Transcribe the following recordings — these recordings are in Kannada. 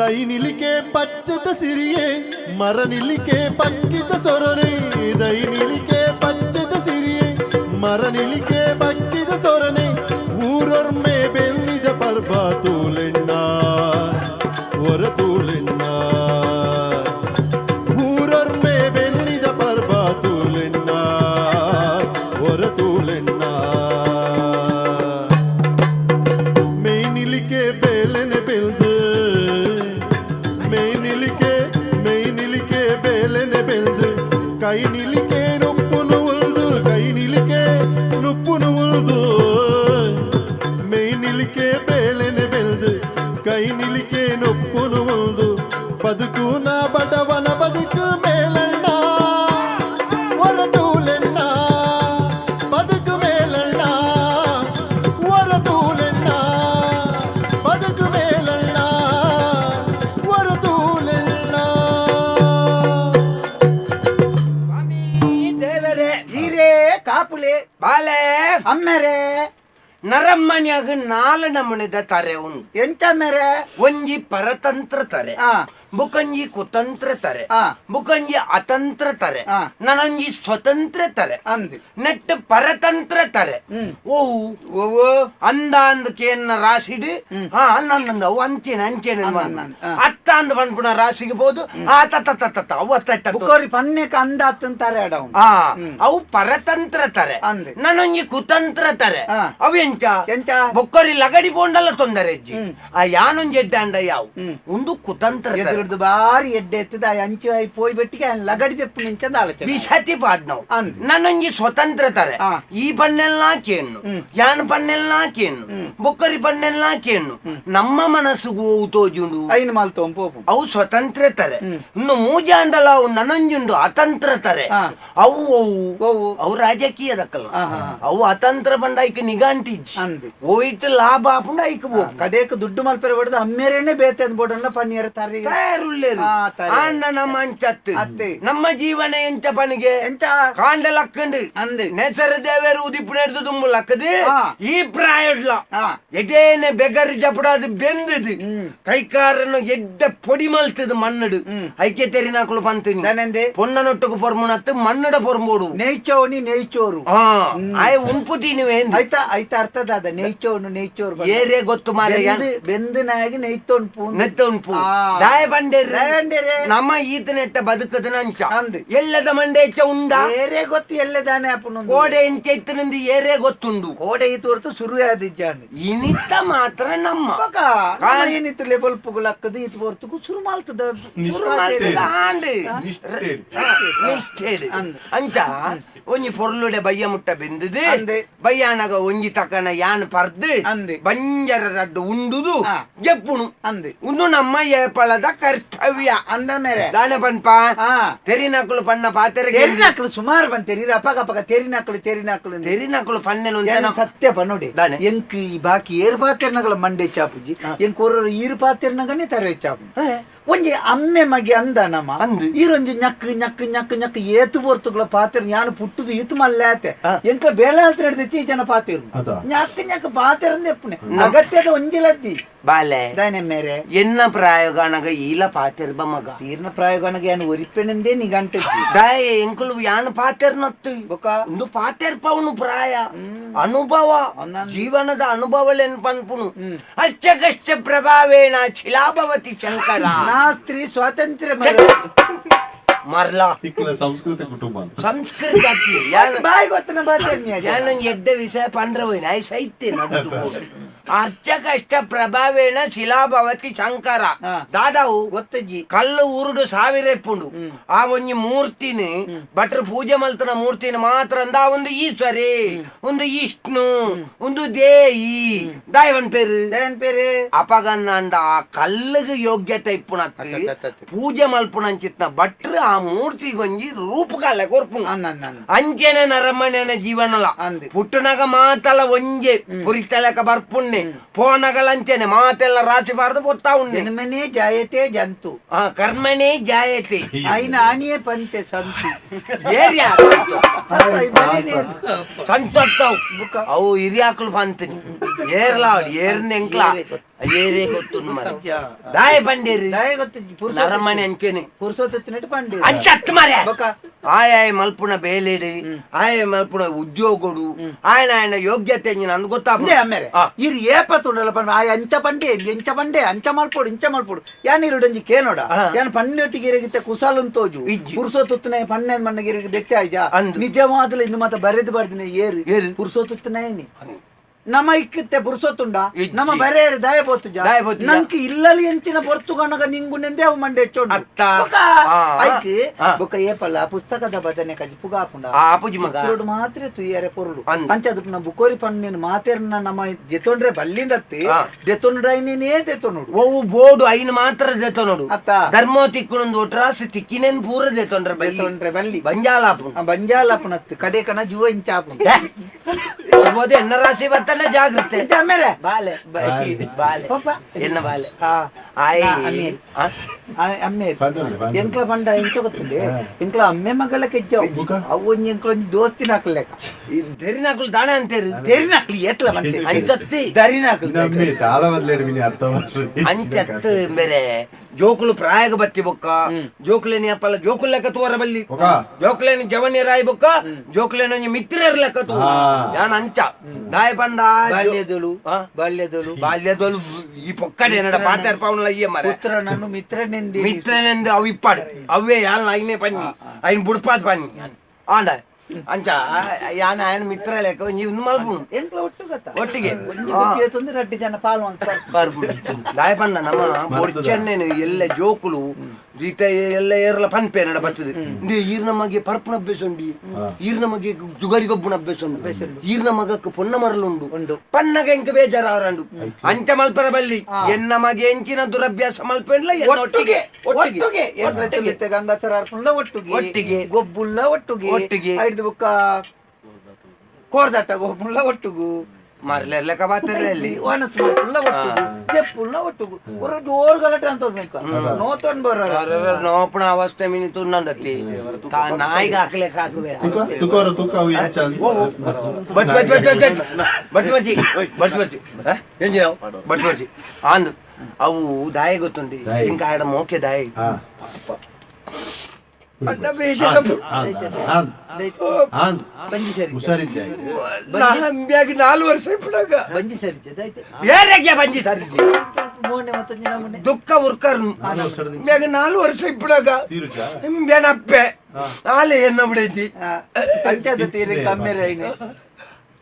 ದೈನಿಲಿಕೆ ಪಚ್ಚದ ಸಿರಿಯೇ ಮರನಿಲಿಕೆ ಪಕ್ಕಿದ ಸೊರನೆ ದೈನಿಲಿಕೆ ಪಚ್ಚದ ಸಿರಿಯೇ ಮರನಿಲಿಕೆ ಪಕ್ಕಿದ ಸೊರನೆ ಊರೊರ್ಮೆ ಬೆಳ್ಳಿದ ಪರ್ಬ ತೂಲೆಣ್ಣ ಹೊರ ಅಮ್ಮೆರೆ ನರಮ್ಮನ್ಯಾಗ ನಾಲ್ ನಮುನಿದ ತರೆ ಉಂಟು. ಎಂತ ಮೇರೆ ಒಂಜಿ ಪರತಂತ್ರ ತರೆ. ಬುಕಂಜಿ ಕುತಂತ್ರ ತರೆ ಮುಖಂಜಿ ಬುಕಂಜಿ ಅತಂತ್ರ ತರೆ. ನನಂಜಿ ಸ್ವತಂತ್ರ ತರೆ ಅಂದ್ರೆ ನೆಟ್ ಪರತಂತ್ರ ತರೆ ಓ ಓವು ಓವೋ ಅಂದ ಅಂದ ಕೇನ್ನ ರಾಶಿಡಿ. ಹಾ ನಂದಂದ ಅವು ಅಂಚೇನೆ ಅಂಚೇನೆ ಅಂದ, ಅಂದ, ಅಂದ. ಅತ್ತ ಅಂದ ಬಂದ್ಬಿಡ ರಾಶಿಗೆ ಬೋದು. ಆ ತತ್ತ ತತ್ತ ಅವು ಅತ್ತ ಇತ್ತ ಬುಕೋರಿ ಪನ್ನೆಕ ಅಂದ ಅತ್ತಂತಾರೆ ಅಡ ಆ ಅವು ಪರತಂತ್ರ ತರೆ ನನಂಜಿ ಕುತಂತ್ರ ತರೆ. ಅವು ಎಂಚ ಎಂಚ? ಬೊಕ್ಕೋರಿ ಲಗಡಿ ಬೋಂಡಲ್ಲ ತೊಂದರೆ ಅಜ್ಜಿ. ಆ ಯಾನೊಂಜಿ ಎಡ್ಡೆ ಅಂಡ ಯಾವು? ಒಂದು ಕುತಂತ್ರ ತಾರೆ. ಬಾರಿ ಎಡ್ಡೆ ಎತ್ತದ ಅಂಚು ಆಯ್ ಪೋಯ್ ಬೆಟ್ಟಿಗೆ ಅವ್ನ್ ಲಗಡಿ ತೆಪ್ಪು ನಿಂಚಂದ ಆಲೋಚನೆ. ಬಿಸತಿ ಪಾಡ್ನವು ಅಂದೆ. ನನ್ನೊಂಜಿ ಸ್ವತಂತ್ರ ತಾರೆ ಆ. ಈ ಪಣ್ಣೆಲ್ಲ ಕೇಣ್ಣು ಹ್ಮ್. ಯಾನ್ ಪಣ್ಣೆಲ್ಲ ಕೇಣ್ಣು ಬೊಕ್ಕರಿ ಪಣ್ಣೆಲ್ಲ ಕೇಣ್ಣು ನಮ್ಮ ಮನಸ್ಸುಗೂ ಅವು ತೋಜುಂಡು. ಐನ್ ಮಾಲ್ತು ಪೋಪು ಅವು ಸ್ವತಂತ್ರ ತಾರೆ ಇನ್ನು ಮೂಜ ಅಂಡಲ ಅವು ನನಂಜುಂಡು ಅತಂತ್ರ ತಾರೆ ಆ. ಅವು ಅವು ಓವು ಅವು ರಾಜಕೀಯದಕ್ಕಲ್ಲ. ಆ, ಹಾ, ಹಾ. ಅವು ಅತಂತ್ರ ಬಂಡ ಐಕ್ ನಿಗಾಂಟಿಜ್ ಅಂದೆ. ಹೋಯ್ತು ಲಾಭ ಆಪುಂಡ ಐಕ್ ಬೋ ಕಡೆಕ್ ದುಡ್ಡು ಮಲ್ಪೆರೆ ಹೊಡೆದು ಅಮ್ಮೇರೇನೆ ಬೇತೆ ಅಂದ್ಬೋಡನ್ನ ಪನ್ನೀರ ತಾರಿ ತಯಾರುಳ್ಳೇರು ಆ, ತಯಾರು. ಆಂಡ ನಮ್ಮ ಅಂಚತ್ತು ಅತ್ತೆ. ನಮ್ಮ ಜೀವನ ಎಂಚ ಪನಿಗೆ ಎಂತ ಕಾಂಡ ಲಕ್ಕಂಡು ಅಂದೆ. ನೆಸರ ದೇವೇರು ಉದಿಪ್ಪು ನೆಡ್ದು ತುಂಬು ಲಕ್ಕದು ಆ. ಈ ಪ್ರಾಯಡ್ಲ ಆ. ಎಡೇನೆ ಬೆಗರ್ ಜಪಡಾದು ಬೆಂದದು ಹ್ಮ್. ಕೈಕಾರನ್ನು ಎಡ್ಡ ಪೊಡಿ ಮಲ್ತದು ಮಣ್ಣಡು ಹ್ಮ್. ಐಕೆ ತೆರಿನಾಕುಲು ಪಂತೀನಿ ದನಂದೆ ಪೊನ್ನನೊಟ್ಟುಕು ಪೊರ್ಮುನತ್ತು ಮಣ್ಣಡ ಪೊರ್ಮೋಡು ನೇಯ್ಚೋನಿ ನೇಯ್ಚೋರು ಹಾ ಆಯ್ ಉಂಪುಟಿನಿವೆ ಆಯ್ತಾ ಆಯ್ತಾ ಅರ್ಥದ ಅದ ನೇಯ್ಚೋನು ನೇಯ್ಚೋರು ಏರೇ ಗೊತ್ತು ಮಾರೆ ಬೆಂದನಾಗಿ ನೇಯ್ತೋನ್ ಪೂನ್ ನೆತ್ತ ಉಂಪು ಆ. ದಾಯ ದಾಯ ನಮ್ಮ ಈತ ನೆಟ್ಟ ಬದುಕದ ನಂಚ. ಎಲ್ಲದ ಮಂಡೆ ಹೆಚ್ಚ ಉಂಡ. ಬೇರೆ ಗೊತ್ತು ಎಲ್ಲದಾನೆ ಅಪ್ಪನ ಕೋಡೆ ಎಂಚ ಇತ್ತನಿಂದ ಏರೇ ಗೊತ್ತುಂಡು. ಕೋಡೆ ಈತ ಹೊರತು ಶುರು ಆದಿಜ್ಜಾಂಡು ಇನಿತ್ತ ಮಾತ್ರ ನಮ್ಮ. ಏನಿತ್ತು ಲೆಬಲ್ ಪುಗಳಕ್ಕದು ಈತ ಹೊರತು ಶುರು ನಿಷ್ಠೆಡು. ಅಂಚ ಒಂಜಿ ಪೊರ್ಲುಡೆ ಬಯ್ಯ ಮುಟ್ಟ ಬೆಂದದು. ಅಂದೆ. ಬಯ್ಯಾನಗ ಒಂಜಿ ತಕನ ಯಾನ್ ಪರ್ದು. ಅಂದೆ. ಬಂಜರ ರಡ್ಡು ಉಂಡುದು. ಜಪ್ಪುಣು. ಜಪ್ಪುನು ಅಂದೆ. ಉಂದು ನಮ್ಮ ಏಪಳದ ಕರ್ತವ್ಯ ಅಂದ ಮೇರೆ ದಾನೆ ಹಾ. ತೆರಿನಕಲು ಪಣ್ಣ ಪಾತ್ರೆಗೆ ತೆರಿನಾಕ್ಲು ಸುಮಾರು ಬಂದ್ ತೆರಿ ಅಪಗ ಅಪಗ ತೆರಿನಾಕ್ಲು ತೆರಿನಾಕ್ಲು ಅಂತ. ತೆರಿನಕಲು ಪಣ್ಣೆನು ಅಂತ ಏನ್ ನಮ್ಮ- ಸತ್ಯ ಬನ್ನೋಡಿ ದಾನೆ. ಎಂಕ್ ಈ ಬಾಕಿ ಏರು ಪಾತೆರ್ನಗಳ ಮಂಡೆ ಚಾಪುಜಿ ಎಂಕ್ ಒರ್ರ ಈರು ಪಾತೆರ್ನಗನೆ ತರ ಚಾಪು ಹೇ. ಒಂಜಿ ಅಮ್ಮೆ ಮಗೆ ಅಂದ ನಮ್ಮ ಅಂದು. ಈರೊಂಜಿ ñಕ್ ñಕ್ ñಕ್ ñಕ್ ಏತು ಬರ್ತುಗಳ ಪಾತ್ರ ಯಾನು ಪುಟ್ಟುದು ಈತು ಮಲ್ಲಾತೆ. ಆ. ಎಂಕ ಬೇಳೆ ಹತ್ರ ಹಿಡ್ದಿಚ್ಚಿ ಈ ಜನ ಪಾತಿರು ಅದಾ? ñಕ್ ñಕ್ ಪಾತಿರಂದೆ ಎಪ್ಪುನೆ ಅಗತ್ಯದ ಒಂಜಿಲದ್ದಿ. ಬಾಲೆ. ದಾನೆ ಮೇರೆ. ಎನ್ನ ಪ್ರಾಯೋಗನಗ ಈಲ ಪಾತೆರ್ಬ ಮಗ? ತೀರ್ನ ಪ್ರಾಯೋಗನಗೆ ಏನು ಒರಿಪೆಣಂದೇ ನಿಗಂಟದ್ದಿ ದಾಯ ಎಂಕುಲು ಯಾನ್ ಪಾತೆರ್ನತ್ತು ಬೊಕ? ಒಂದು ಪಾತೆರ್ಪವನು ಪ್ರಾಯ. ಅನುಭವ. ಒಂದೊಂದು- ಜೀವನದ ಅನುಭವಲೆನ್ ಪನ್ಪುನು ಅಷ್ಟಕಷ್ಟ ಪ್ರಭಾವೇಣ ಶಿಲಾಭವತಿ ಶಂಕರ. ನಾ ಸ್ತ್ರೀ ಸ್ವಾತಂತ್ರ್ಯ ಮೇರೆ. ಮರ್ಲ ಇಕ್ಕಲ ಸಂಸ್ಕೃತಿ ಕುಟುಂಬ ಅಂತ. ಸಂಸ್ಕೃತಿ ಅತ್ತಿ. ಯಾನ- ಬಾಯಿ ಗೊತ್ತನ ಬಾತೇರ್ನಿ ಅದ. ಯಾನ ಎಡ್ಡ ವಿಷಯ ಪಂಡ್ರ ಹೋಯ್ನ ಐ ಸೈತೆ ನಡುದು ಅರ್ಚ ಕಷ್ಟ ಪ್ರಭಾವೇಣ ಶಿಲಾಭವತಿ ಶಂಕರ. ದಾದಾವು ಗೊತ್ತಜ್ಜಿ. ಕಲ್ಲು ಉರುಡು ಸಾವಿರ ಎಪ್ಪುಂಡು ಆ ಒಂಜಿ ಮೂರ್ತಿನಿ ಭಟ್ರು ಪೂಜೆ ಮಲ್ತನ ಮೂರ್ತಿನ ಮಾತ್ರ ಅಂದ ಒಂದು ಈಶ್ವರಿ ಒಂದು ಇಷ್ಣು ಒಂದು ದೇಯಿ. ದಾಯವನ್ ಪೇರು? ದಾಯವನ್ ಪೇರು? ಅಪಗನ್ನ ಅಂದ ಆ ಕಲ್ಲಿಗೆ ಯೋಗ್ಯತೆ ಇಪ್ಪುನ ಪೂಜೆ ಮಲ್ಪುಣ ಅಂಚಿತ್ನ ಭಟ್ರು ಆ ಮೂರ್ತಿಗೊಂಜಿ ರೂಪಕಾಲ ಕೊರ್ಪುಣ. ಅನ್ನ. ಅಂಚೆನೆ ನರಮಣ್ಯನ ಜೀವನಲ. ಅಂದೆ. ಪುಟ್ಟನಾಗ ಮಾತಲ ಒಂಜೆ. ಪುರಿತಲಕ ಬರ್ಪುಣ್ಣೆ. ಅಂತಾನೆ ಫೋನಗಳಂತೇನೆ ಮಾತೆಲ್ಲ ರಾಸಬಾರದು ಗೊತ್ತಾ ಉಂಟು ಜನ್ಮನೇ ಜಾಯತೆ ಜಂತು. ಆ ಕರ್ಮನೇ ಜಾಯತೆ. ಐನ ಆಣಿಯೇ ಪಂತೆ ಸಂತು. ಏರಿಯ ಸಂತೋಷವು. ಅವು ಹಿರಿಯಾಕಳು ಪಂತೀನಿ ಏರ್ಲ ಅವ್ರು ಏರ್ನ ಎಂಕ್ಲ ಏರೇ ಗೊತ್ತು ದಾಯ ಪಂಡೇರಿ ದಾಯ ಗೊತ್ತು. ನರಮನೆ ಅಂಚೇನೆ ಪುರುಸೋತ್ತಿನಟ್ಟು ಪಂಡೇರಿ ಅಂಚತ್ ಹತ್ತು ಮಾರ್ಯ బొక్క. ಆಯ ಮಲ್ಪುಣ ಬೇಲೇಡಿ ಆಯ ಮಲ್ಪುಣ ಉದ್ಯೋಗಡು ఆయన ఆయన ಯೋಗ್ಯತೆ ಅಂದು ಗೊತ್ತಾ ಅಂದೆ ಅಮ್ಮೇರೆ ಇರು ಏಪತ್ತುಂಡಲ್ಲ ಪಂಡ ಆ ಅಂಚ ಪಂಡೆ ಎಂಚ ಪಂಡೆ ಅಂಚ ಮಲ್ಪೋಡು ಇಂಚ ಮಲ್ಪೋಡು ಯಾನ್ ಇರುಡಂಜಿ ಕೇನೋಡ ಆ. ಯಾನ್ ಪಣ್ಣೊಟ್ಟಿಗೆ ಇರಗಿತ್ತೆ ಕುಸಾಲಂತೋಜು ಇಜ್ಜಿ. ಪುರುಷೋತ್ತುತ್ತನೆ ಪಣ್ಣೆ ಮಣ್ಣಗೆ ಇರಗಿ ದೆಚ್ಚ ಆಯ್ಜಾ ಅಂದು. ನಿಜವಾದಲ ಇಂದು ಮಾತ ಬರೆದು ಬರ್ದಿನ ಏರು ಏರು. ಪುರುಷೋತ್ತುತ್ತನೆ ನಮ ಇಕ್ಕತ್ತೆ ಪುರುಷೋತ್ತುಂಡ ಇಜ್ಜಿ. ನಮ್ಮ ಬರೆಯರು ದಯ ಬೋತುಜ ದಯ ಬೋತುಜ. ನಂಗೆ ಇಲ್ಲಲಿ ಎಂಚಿನ ಪೊರ್ತು ಕನಗ ನಿಂಗು ನೆಂದೆ ಅವು ಮಂಡೆ ಹೆಚ್ಚೋಂಡು ಅತ್ತ. ಬೊಕ ಆ. ಐಕ್ ಆ. ಬೊಕ ಏಪಲ್ಲ ಪುಸ್ತಕದ ಬದನೆ ಕಜಿ ಪುಗಾಪುಂಡ ಆ ಅಪ್ಪುಜಿ ಮಗ ಚಿತ್ರೋಡು ಮಾತ್ರ ತುಯ್ಯಾರೆ ಪೊರುಡು ಅಂದ್. ಅಂಚದು ನಮ್ಮ ಬುಕೋರಿ ಪಣ್ಣಿನ ಮಾತೇರ್ನ ನಮ್ಮ ಜೆತೊಂಡ್ರೆ ಬಲ್ಲಿಂದತ್ತಿ ಆ. ಜೆತೊಂಡ್ರೈನೇನೇ ತೆತ್ತೊಂಡು ಓವು ಬೋಡು ಐನ್ ಮಾತ್ರ ದೇತ ನೋಡು ಅತ್ತ. ಧರ್ಮೋ ತಿಕ್ಕುಣೊಂದು ಒಟ್ರಾಸಿ ತಿಕ್ಕಿನೇನ್ ಪೂರ ದೇತೊಂಡ್ರೆ ಬಲ್ಲಿ ಜೆತೊಂಡ್ರೆ ಬಲ್ಲಿ ಬಂಜಾಲಾಪು ಬಂಜಾಲಪ್ಪನತ್ತು ಕಡೆ ಕಣ ಜುವ ಇಂಚಾಪು ಬೋದೆ ಎನ್ನ ರಾಶಿ ಬರ್ತನೆ ಜಾಗ್ರತೆ. ಆಮೇಲೆ ಬಾಲೆ ಬಾಲೆ ಪಾಪ. ಎನ್ನ ಬಾಲೆ? ಆ, ಆ- ಅಮ್ಮೆ. ಪಂಡನೆ, ಪಂಡನೆ. ಎಂಕ್ಲ ಪಂಡ ಎಂಚ ಗೊತ್ತಿಲ್ಲ ದೋಸ್ತಿ ಅಮ್ಮೆ ಮಗಲ ಕೆಜ್ಜ. ಅವು ಒಂಜಿ ಎಂಕ್ಲ ಒಂಜಿ ದೋಸ್ತಿನ ಹಾಕ್ಲೆಕ್ಕ ಈ ದೆರಿನಾಕುಲು ದಾಣೆ ಅಂತೇರಿ ತೆರಿನಾಕ್ಲಿ ಎಟ್ಲ ಬಂತೆ? ಅಂಚತ್ತಿ ದರಿನಾಕ್ಲಿ ನಮ್ಮಿ ತಾಳ ಬದ್ಲೇಡಿ ಮಿನಿ ಅರ್ಥ ಮಾಡ್ರಿ ಅಂಚತ್ ಬೇರೆ. ಜೋಕುಲು ಪ್ರಾಯಗ ಬತ್ತಿ ಬೊಕ್ಕ. ಜೋಕುಲೇನಿ ಅಪ್ಪಲ್ಲ ಜೋಕುಲ್ ಲೆಕ್ಕ ತೋರ ಬಲ್ಲಿ. ಈ ಜೋಕುಲೇನಿ ಜವನಿ ರಾಯಿ ಬೊಕ್ಕ ಜೋಕುಲೇನಿ ಒಂಜಿ ಮಿತ್ರರ ಲೆಕ್ಕ மித்தனந்து அவிப்பாடு அவ்வே யான் லைனே ಪನ್ನಿ. ಐನ್ புடுப்பாது ಪನ್ನಿ. ಆಂಡ. ಅಂಚ ಯಾನ ಆಯನ ಮಿತ್ರ ಲೆಕ್ಕ ನೀವು ಮಲ್ಪುಣು ಎಂಕ್ಲ ಒಟ್ಟು ಗೊತ್ತಾ? ಒಟ್ಟಿಗೆ. ಒಂದು ರಟ್ಟಿ ಜನ ಪಾಲ್ವಂತ. ಬರ್ಬಿಡು ದಾಯಪಣ್ಣ ನಮ್ಮ ಬೊಡ್ಚಣ್ಣೆನು ಎಲ್ಲ ಜೋಕುಲು ರೀಟ ಎಲ್ಲ ಏರಲ ಪನ್ಪೆ ನಡ ಬರ್ತದೆ. ಇಂದೇ ಈರ್ನ ಮಗೆ ಪರ್ಪನ ಅಭ್ಯಾಸ ಉಂಡು ಈರ್ನ ಮಗೆ ಜುಗರಿ ಗೊಬ್ಬನ ಅಭ್ಯಾಸ ಉಂಡು ಈರ್ನ ಮಗಕ್ಕೆ ಪೊನ್ನ ಮರಲು ಉಂಡು ಉಂಡು ಪನ್ನಗ ಎಂಕ ಬೇಜಾರ ಅವರಂಡು ಅಂತ್ಯ ಮಲ್ಪರ ಬಲ್ಲಿ. ಎನ್ನ ಮಗೆ ಎಂಚಿನ ದುರಭ್ಯಾಸ ಮಲ್ಪೆಂಡ್ಲ ಒಟ್ಟಿಗೆ ಒಟ್ಟಿಗೆ. ಒಟ್ಟಿಗೆ. ಒಟ್ಟಿಗೆ. ಗೊಬ್ಬುಲ್ಲ ಒಟ್ಟಿಗೆ. ಒಟ್ಟಿಗೆ. ಐದು ಬುಕ್ಕ. ಕೋರ್ದಾಟ ಗೊಬ್ಬುಲ್ಲ ಒಟ್ಟಿಗೂ. ಮರ್ಲೆರ್ಲಕ ಬಾತಿರ್ಲಿ ಒಣಸ್ ಫುಲ್ಲ ಒಟ್ಟು. ಒಟ್ಟು. ಒರ ಜೋರ್ ಗಲಾಟೆ ಅಂತ ಹೋಗ್ಬೇಕು ಬರ ನೋಪಣ ಅವಸ್ಥೆ ಮಿನಿ ತುಂಡಂದತಿ ತಾ ನಾಯಿಗೆ ಹಾಕ್ಲೆಕ ಹಾಕುವೆ but but but but but but ಏನ್ ಬಟ್ ಆಂದ್ ಅವು ದಾಯಿ ಗೊತ್ತುಂಡಿ ಇಂಕ ಆಡ ಮೋಕೆ ದಾಯಿ. ಹಂಬ್ಯಾಗಿ ನಾಲ್ಕು ವರ್ಷ ಇಪ್ಪಡಾಗ ಸರಿ ದಿನ ದುಃಖ ಉರ್ಕರ್ ಮ್ಯಾಗ ನಾಲ್ಕು ವರ್ಷ ಇಪ್ಪಡಾಗ ಹಿಂಬ್ಯಾನ ಅಪ್ಪೆ ನಾಳೆ ಎನ್ನ ಬಿಡೈತಿ ಪಂಚಾಯತ್ ಕಮ್ಮಿ ರೈನು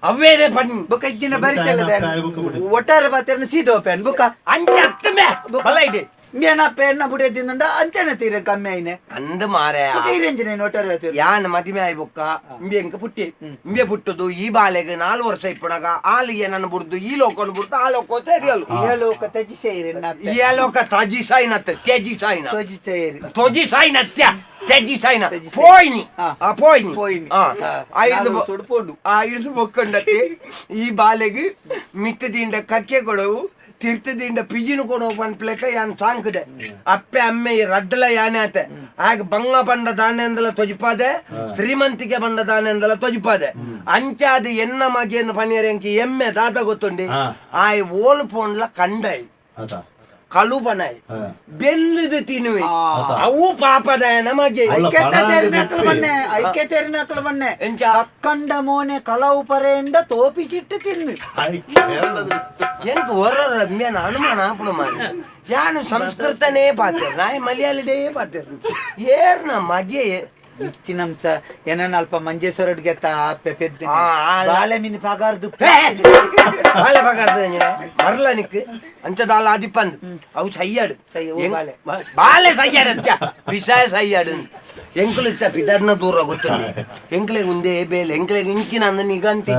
ಅವೇನೇ ಪಣ್ ಬುಕ್ಕ ಇದ್ದಿನ ಬರಿತಲ್ಲದೆ ಬಿಡು. ಒಟ್ಟಾರೆ ಬಾತೇನ ಸೀಟ್ ಓಪನ್ ಬುಕ್ಕ ಅಂಚೆ ಅತ್ತಮೆ ಬಲ ಇದೆ. ಮೇನ ಪೆನ್ನ ಬುಡೇದಿಂದ ಅಂಚನೆ ತೀರ ಕಮ್ಮಿ ಐನೆ ಅಂದ ಮಾರೆ. ಇರಂಜಿನ ಒಟ್ಟಾರೆ ಬಾತೇರು. ಯಾನ್ ಮದಿಮೆ ಆಯ್ ಬುಕ್ಕ ಇಂಬೆ ಎಂಕ ಪುಟ್ಟಿ. ಇಂಬೆ ಪುಟ್ಟದು ಈ ಬಾಲೆಗೆ ನಾಲ್ ವರ್ಷ ಇಪ್ಪಣಗ. ಆಲಿಗೆ ನನ್ನ ಬುಡ್ದು ಈ ಲೋಕನು ಬುಡ್ದು ಆ ಲೋಕ ತೆರಿಯಲು. ಈ ಲೋಕ ತಜಿ ಸೇರಿ ಈ ಲೋಕ ತಜಿ ಸಾಯಿನತ್ತೆ ತ್ಯಜಿ ಸಾಯಿನ ಆ ಪೋಯ್ನಿ ಪೋಯ್ನಿ. ಆ ಆ, ಆ ಹಿಡ್ದು ನಾಲ್ಕು ಸುಡ್ಪುಂಡು. ಆ ಹಿಡ್ದು ಬೊಕ್ಕಂಡತ್ತೆ ಈ ಬಾಲೆಗೆ ಮಿತ್ತದಿಂದ ಕಕ್ಕೆ ಕೊಡವು ತೀರ್ಥದಿಂದ ಪಿಜಿನು ಕೊಡವು ಪನ್ಪ್ಲೆಕ್ಕ ಯಾನ್ ಸಾಂಕದೆ ಅಪ್ಪೆ ಅಮ್ಮೆ ಈ ರಡ್ಡಲ ಯಾನೆ ಆತೆ. ಆಗ ಬಂಗ ಬಂಡ ದಾನೆಂದಲ ತೊಜಿಪಾದೆ ಶ್ರೀಮಂತಿಕೆ ಬಂಡ ದಾನೆಂದಲ ತೊಜಿಪಾದೆ. ಅಂಚಾದ ಎನ್ನ ಮಗೇನು ಪನಿಯರೆಂಕಿ ಎಮ್ಮೆ ದಾದ ಗೊತ್ತುಂಡಿ? ಆ ಓಲ್ ಓಲು ಪೋನ್ಲ ಕಂಡೈ ಆತ ಬೆಲ್ಲದ ತಿನ್ನುವೆ. ಆ. ಅವು ಪಾಪದಾಯನ ನಮಗೆ ಐಕೆ ತೇರಿನ ಬನ್ನೆ ಎಂಚ ಅಕ್ಕಂಡ ಮೋನೆ ಕಲವು ಪರೆಂಡ ತೋಪಿ ಚಿಟ್ಟು ತಿನ್ನು ಎಂಕ್ ಹೊರ ರಮ್ಯನ ಅನುಮಾನ ಆಪಣ ಮಾರಿ ಯಾನು ಸಂಸ್ಕೃತನೇ ಪಾತ್ರ ನಾಯಿ ಮಲಯಾಳಿದೇ ಪಾತೇರ್. ಏರ್ನ ಮಗೆ ಇಚ್ಚಿನಂಸ ಏನನ್ನ ಅಲ್ಪ ಮಂಜೇಶ್ವರಡ್ ಗೆತ್ತ ಆಪೆ ಪೆದ್ದ ಆ, ಆಲ. ಬಾಳೆ ಮಿನಿ ಪಗಾರ್ದು ಬಾಳೆ ಪಗಾರ್ದ ಮರಲ ನಿಕ್ ಅಂಚದಾಲ ಆದಿಪ್ಪಂದ್. ಅವು ಸಯ್ಯಾಡು ಸಯ್ಯ, ಓ ಎಂಕ್- ಬಾಲೆ. ಬಾ- ಬಾಲೆ ಸಯ್ಯಾಡು ಅಂಚ ವಿಷಯ ಸಯ್ಯಾಡು ಎಂಕ್ಲು ಇತ್ತ ಪಿದರ್ನ ದೂರ ಗೊತ್ತುಂಡು ಎಂಕ್ಲೆಗ್ ಉಂದೇ ಬೇಲೆ ಎಂಕ್ಲೆಗ್ ಇಂಚಿನ ಅಂದ ನಿಗಂಟಿ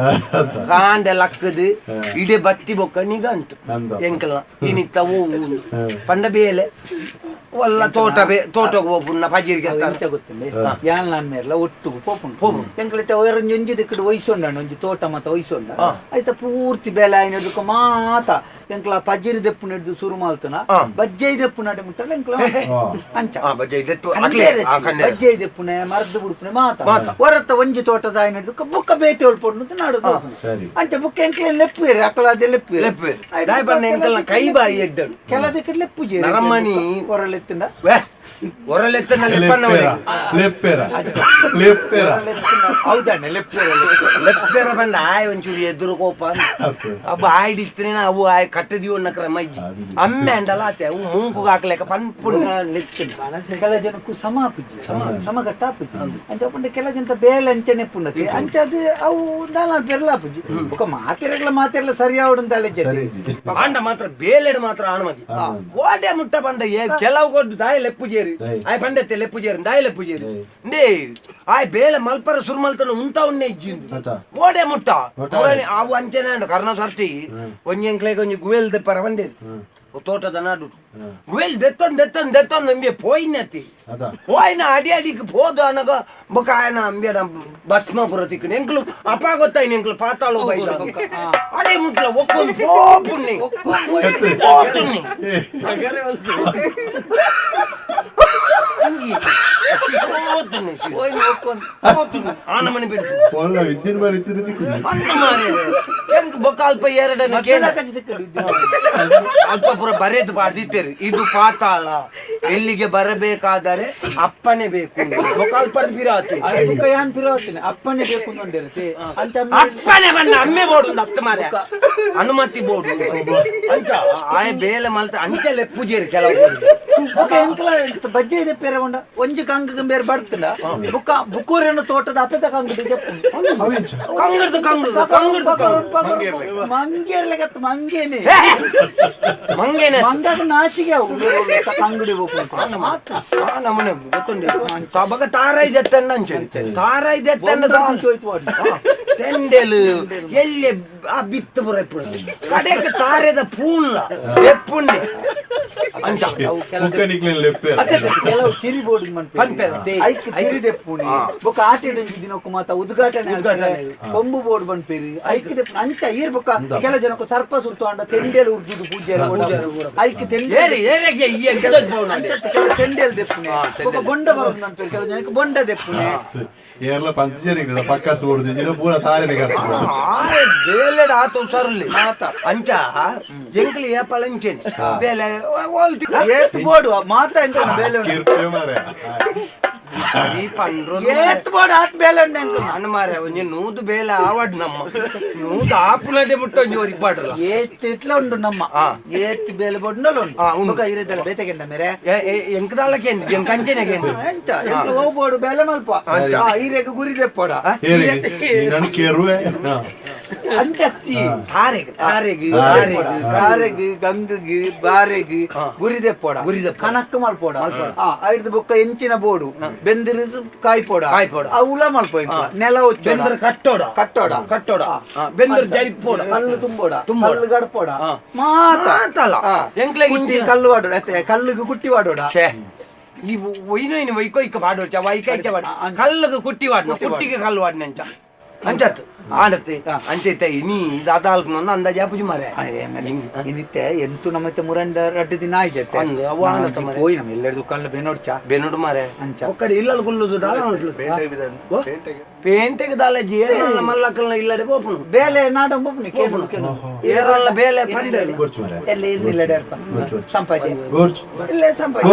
ಕಾಂಡೆ ಲಕ್ಕದು. ಇಡೆ ಬತ್ತಿ ಬೊಕ್ಕ ನಿಗಂಟು ನಂದು. ಎಂಕ್ಲ ಇನಿತ್ತ ಓ ಪಂಡ ಬೇಲೆ ಒಲ್ಲ ತೋಟ ಬೇ ತೋಟಕ್ಕೆ ಹೋಗ್ಬಿಡ್ನ ಪಜೀರಿಗೆ ಎಂತ ಗೊತ್ತಿಲ್ಲ ಯಾನ್ ನಮ್ಮೆಲ್ಲ ಒಟ್ಟು ಪೋಪುಂಡು ಪೋಪು ಎಂಕ್ಲೈತೆ ಒಂಜಿ ಒಂಜಿ ದಿಕ್ಕಡು ಒಯ್ಸೊಂಡ ಒಂಜಿ ತೋಟ ಮತ್ತ ಒಯ್ಸೊಂಡ. ಆಯ್ತ ಪೂರ್ತಿ ಬೇಲೆ ಆಯ್ನದಕ್ಕ ಮಾತ. ಎಂಕ್ಲ ಪಜ್ಜಿರಿ ದೆಪ್ಪು ನೆಡ್ದು ಶುರು ಮಾಲ್ತನ. ಹಾ. ಬಜ್ಜೈ ದೆಪ್ಪು ನಡೆ ಮುಟ್ಟಲ್ಲ ಎಂಕ್ಲ ಅಂಚ. ಆ ಬಜ್ಜೆ ಇದೆತ್ತು ಕಂಡ್ಲೆ ಅಕ್ಲೆ ಆ ಕಣ್ಣೆ ಬಜ್ಜೈ ದೆಪ್ಪುನೆ ಮರದ ಬುಡ್ಪುನೆ ಮಾತ. ಮಾತ. ಹೊರತ ಒಂಜಿ ತೋಟದ ಆಯ್ ನಡೆದು ಬುಕ್ಕ ಬೇತೆ ಹೊಳ್ಪೊಂಡು ನಾಡು ಸರಿ. ಅಂಚ ಬುಕ್ಕ ಎಂಕ್ಲೆ ಲೆಪ್ಪುವೇರಿ ಅಕ್ಕಳ ಅದೇ ಲೆಪ್ಪುವೇರಿ ಲೆಪ್ಪುವೆ. ದಾಯ್ ಬಣ್ಣ ಎಂಕಲ್ನ ಕೈ ಬಾಯಿ ಎಡ್ಡನು. ಕೆಲದಕ್ಕೆ ಲೆಪ್ಪು ಜೇರಿ ನರಮಣಿ. ఎత్తిండా ಲೆಪ್ಪೆರ ಲೆಪ್ಪೆರ ಹೌದಣ್ಣ ಲೆಪ್ಪೆರ ಲೆಪ್ಪೆರ. ಬಂದ ಆಯ್ ಒಂಚೂರು ಎದುರು ಕೋಪ. ಅಬ್ಬ ಆಯ್ಡ್ ಇತ್ತಿನ ಅವು ಆಯ್ ಕಟ್ಟದಿವು ನಕ್ರ ಮಜ್ಜಿ. ಅಮ್ಮೆ ಅಂಡಲ ಆತೆ ಅವು ಮುಂಕು ಹಾಕ್ಲೆಕ ಪನ್ಪುಂಡು ಕೆಲ ಜನಕ್ಕೂ ಸಮ ಆಪುಜಿ ಸಮ. ಸಮ ಕಟ್ಟ ಆಪುಜಿ ಅಂಚ ಪಂಡ ಕೆಲ ಜನ ಬೇಲೆ ಅಂಚನೆ ಅಂಚ ಅದು ಅವು ನಾಲ ಬೆರ್ಲ ಆಪಿಜ್ಜಿ ಒಕ ಮಾತಿರಗ್ಲ ಮಾತಿರಲ ಸರಿ ಅಂತ ಅಲೆ ಪಾಂಡ ಮಾತ್ರ ಬೇಲೆಡ್ ಮಾತ್ರ ಆಣಮದಿ ಓಡೆ ಮುಟ್ಟ ಪಂಡ ಏ ಕೆಲವು ಕೊಟ್ಟು ತಾಯಿ ಲೆಪ್ಪು ಜೇರಿ ಪೂಜಾರಿ ಆಯ್ ಪಂಡತ್ತೆ ಲೆ ಪೂಜಾರಿ ದಾಯಲೆ ಪೂಜಾರಿ ಇಂದೇ ಆಯ್ ಬೇಲೆ ಮಲ್ಪರ ಸುರು ಮಲ್ತನ ಉಂತ ಉನ್ನೆ ಇಜ್ಜಿಂದು ಓಡೆ ಮುಟ್ಟ. ಅವು ಅಂಚೆನೆ ಅಂಡು ಕರ್ಣ ಸರ್ತಿ. ಒಂಜಿ ಎಂಕ್ಲೆಗೆ ಒಂಜಿ ಗುವೆಲ್ ದೆಪ್ಪರ ಬಂಡೇರಿ ತೋಟದ ನಾಡು. ಗುವೆಲ್ ದೆತ್ತೊಂದು ದೆತ್ತೊಂದು ದೆತ್ತೊಂದು ಅಂಬೆ ಪೋಯಿನತಿ. ಪೋಯಿನ ಅಡಿ ಅಡಿಗೆ ಪೋದು ಅನಗ ಬೊಕ ಆಯನ ಅಂಬೆ ಭಸ್ಮಾಪುರ ತಿಕ್ಕಣ ಎಂಕ್ಲು ಅಪ್ಪ ಗೊತ್ತಾಯ್ನ ಎಂಕ್ಲು ಪಾತಾಳು ಬೈದ ಅಡೆ ಮುಟ್ಲ ಒಕ್ಕೊಂದು ಪೋಪುಣ್ಣಿ ಪೋತುಣ್ಣಿ ಅಪ್ಪಪುರ ಅಲ್ಪ ಪುರ ಬರೆದು ಬರ್ದಿತ್ತೇರಿ ಇದು ಪಾತಾಳ. ಎಲ್ಲಿಗೆ ಬರಬೇಕಾದರೆ ಅಪ್ಪನೆ ಬೇಕು. ಬೊಕಾಲ್ಪ ಬಿರಾತಿ. ಅಪ್ಪನೆ ಬೇಕು ಅಪ್ಪನೆ ಬಂದ ಅಮ್ಮೆ ಬೋಡು ಅಪ್ಪ ಮಾರಿ ಅನುಮತಿ ಬೋಡು ಅಂತ ಆಯ ಬೇಲೆ ಮಲ್ತ ಅಂತೆಲ್ಲ ಪೂಜೆ ಕೆಲವು. ಬುಕ್ಕ ಎಂಕಲ ಬಜ್ಜೆ ಇದೆ ಪೇರಗೊಂಡ ಒಂಜಿ ಕಂಗ ಬೇರೆ ಬರ್ತುಂಡ ಬೊಕ ಬುಕ್ಕೂರಿನ ತೋಟದ ಅಪೆತ ಕಂಗಡಿ ಕಂಗಡ್ದು ಕಂಗು ಕಂಗಡ್ದು ಕಂಗು. ಮಂಗೇರ್ಲೆಗತ್ತ ಮಂಗೇನೆ ಮಂಗೇನೆ. ಮಂಗಾಗ ನಾಚಿಗೆ ಅವು. ಕಂಗಡಿ ಬೇಕು ಮಾತ್ರ. ಆ ನಮ್ಮನೆ ಗೊತ್ತುಂಡಿ ತಬಗ ತಾರಾಯ್ ದೆತ್ತಣ್ಣ ಅಂಚೆ. ತಾರಾಯ್ ದೆತ್ತಣ್ಣ ತೆಂಡೆಲು ಎಲ್ಲಿ ಆ ಬಿತ್ತು ಬರ ಕಡೆಗೆ ತಾರೆದ ಪೂಣ್ಲ ಎಪ್ಪುಣ್ಣೆ ಅಂತ. ಕೆಲವು ಚಿರಿ ಬೋರ್ಡ್ ಪನ್ಪೆರ. ಐಕ್ ತಿರಿ ದೆಪ್ಪುನಿ ಬೊಕ ಆಟಿಡ ದಿನಕ್ಕೂ ಮಾತ ಉದ್ಘಾಟನೆ ಕೊಂಬು ಬೋರ್ಡ್ ಬನ್ಪೇರಿ ಐಕಿದೆ ಅಂಚ ಈರ್ ಬೊಕ ಕೆಲ ಜನಕ್ಕೂ ಸರ್ಪ ಸುತ್ತು ಅಂಡ ತೆಂಡೆಲ್ ಉರ್ಜಿದು ಪೂಜೆ ಐಕ್ ತೆಂಡೆಲ್ ದೆಪ್ಪುನೆ. ಬೊಕ ಬೊಂಡ ಬರೋದು ನನ್ಪೇರಿ ಕೆಲ ಜನಕ್ಕೆ ಬೊಂಡ ದೆಪ್ಪುನೆ ಏರ್ಲ ಪಂಚಜರಿ ಪಕ್ಕ ಸೋಡುದು ಜಿನ ಪೂರ ತಾರೆನೆ ಬೇಲೆಡ ಆತು ಸರ್ಲಿ. ಅಂಚ ಎಂಕ್ಲಿ ಏ ಪಳಂಚೆನ್ ಬೇಲೆ ಓಲ್ತಿ ಏತ್ ಬೋರ್ಡ್ ಮಾತ್ರ ಎಂಕ ಬೇಲೆ ಉಂಡು. ಕಿರ್ಪೆ ಮಾರೆ. ಈ ಪಂಡ್ರು ಏತ್ ಬೋರ್ಡ್ ಆತ್ ಬೇಲೆ ಅನ್ನ ಮಾರೆ ಒಂಜಿ ನೂದು ಬೇಲೆ ಆವಡ್ ನಮ್ಮ. ನೂದು ಆಪುನಡೆ ಮುಟ್ಟ ಒಂಜಿ ಒರಿ ಪಾಡ್ರಲ್ಲ ಏತ್ ಇಟ್ಲ ಉಂಡು ನಮ್ಮ. ಆ. ಏತ್ ಬೇಲೆ ಬೋರ್ಡ್ನಲ್ಲ ಉಂಡು ಆ, ಉಂಡು. ಏ ಇರದಲ್ಲ ಬೇತೆಗೆಂಡ ಮೇರೆ. ಎಂಕದಾಲಕೇನ್ ಎಂಕಂಚೆನೆಗೆ ಕೇಂದ್ರ ಎಂತ? ಹೋಗ್ಬೋಡು ಬೇಲೆ ಮಲ್ಪ ಆ, ಈರೆಗೆ ಗುರಿ ದೆಪ್ಪೋಡ ಅಂಚತ್ತಿ ತಾರೆಗೆ ತಾರೆಗೆ ಬಾರೆ ತಾರೆಗೆ ಕಾರೆಗ್ ಗಂಗಗ್ ಬಾರೆಗ್ ಗುರಿ ದೆಪ್ಪೋಡ ಗುರಿ ದೆಪ್ಪೋಡ. ಕನಕ್ ಮಲ್ಪೋಡ. ಆ ಐದು ಬೊಕ್ಕ ಎಂಚಿನ ಬೋಡು. ಬೆಂದಿರು ಕಾಯ್ಪೋಡ ಕಾಯ್ಪೋಡ. ಆ ಉಲ. ನೆಲ ಬೆಂದ್ರ ಒಚ್ಚೋಡ ಕಟ್ಟೋಡ. ಕಟ್ಟೋಡ. ಕಟ್ಟೋಡ ಬೆಂದ್ರ ಜರಿಪೋಡ ಕಲ್ಲು ತುಂಬೋಡ. ಕಲ್ಲು ಗಡಪೋಡ ಮಾತಲ್ಲ. ಆ. ಎಂಕ್ಲೆಗ್ ಕುಟ್ಟಿ ಇಂಚಿನ- ಕಲ್ಲು ಅತ್ತೆ ಕಲ್ಲುಗು ಕುಟ್ಟಿ ಈ ಒಯ್ನು ಇನ್ನು ಇಕ್ಕ ಬಾಡೋಚ ವೈಕೈಕ ಬಾಡ ಕಲ್ಲುಗೆ ಕುಟ್ಟಿ ವಾಡ್ನ ಕುಟ್ಟಿಗೆ ಕಲ್ಲು ವಾಡ್ನ ಅಂಚ ಅಂಚತ್ತು ಆಡತ್ತೆ ಅಂಚೈತೆ ಇನಿ ಇದು ಅದಾಲ್ಕು ನಂದು ಅಂದಾಜ ಪೂಜೆ ಮಾರೆ ಇನ್ನಿತ್ತೆ ಎಂತು ನಮ್ಮತ್ತೆ ಮುರಂಡ ರಡ್ಡು ದಿನ ಆಯ್ತತ್ತೆ ಅಂದು ಅವು ಆನತ್ತ ಮರೆ. ಹೋಯ್ ನಮ್ಮ ಎಲ್ಲರದು ಕಲ್ಲು ಬೆನೋಡ್ಚ ಬೆನ್ನುಡು ಮಾರೆ ಅಂಚ. ಒಕ್ಕಡೆ ಇಲ್ಲಲ್ಲಿ ಕುಲ್ಲುದು ದಾಳ ಉಂಟು ಪೇಂಟೆಗೆ ದಾಲೇಜಿ ಏರಲ್ಲ ಮಲ್ಲಕ್ಕಲ್ನ ಇಲ್ಲಡೆ ಬೋಪುನು ಬೇಲೆ ನಾಡ ಬೊಬ್ಬನಿ ಕೇಳು ಕೇಳು ಏರಲ್ಲ ಬೇಲೆ ಪಂಡೆ ಗೋಡ್ಚು ಮಾರೆ ಎಲ್ಲ ಏನಿಲ್ಲ ಡೇರ್ಪ ಸಂಪಾಜಿ ಗೋಡ್ಚು ಇಲ್ಲೇ ಸಂಪಾಜಿ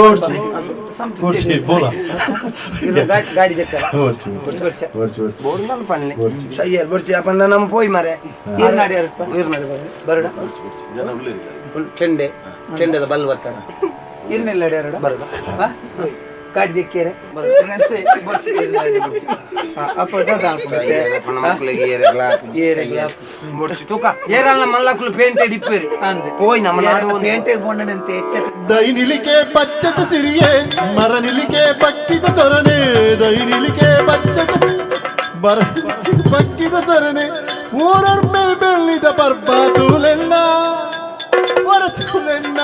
ಇದು ಗಾಡಿ ಬರ್ಚಿ ಅಪ್ಪಣ್ಣ ನಮ್ಮ ಪೋಯ್ ಮಾರೆ. ನೀರು ನಡೆ ಬರಡ ಚೆಂಡೆ. ಚೆಂಡೆದ ಬಲ್ ಬರ್ತಾರ ಡೇರಡ ಬರಡ ದಿಕ್ಕೇರೆ ಅಪ್ಪ ದಾದ ತೂಕ. ಏರಲ್ಲ ಮಲ್ಲಕ್ಕಲು ಪೇಂಟೆ ಡಿಪ್ಪೇರಿ ಅಂದೆ. ಹೋಯ್ ನಮ್ಮ ನಾಡು ಒಂದು- ಪೇಂಟೆ ಬೋಂಡನಂತೆ ಎಚ್ಚರ ದೈನಿಲಿಕೆ ಪಚ್ಚದ ಸಿರಿಯೇ ಮರನಿಲಿಕೆ ಪಕ್ಕಿದ ಸೊರನೆ. ದೈನಿಲಿಕೆ ಬರ ಪಕ್ಕಿದ ಸೊರನೆ. ಊರರ್ ಮೇಲ್ ಬೆಳ್ಳಿದ ಬರ್ಬಾದುಲೆನ್ನ ಹೊರತುಲೆನ್ನ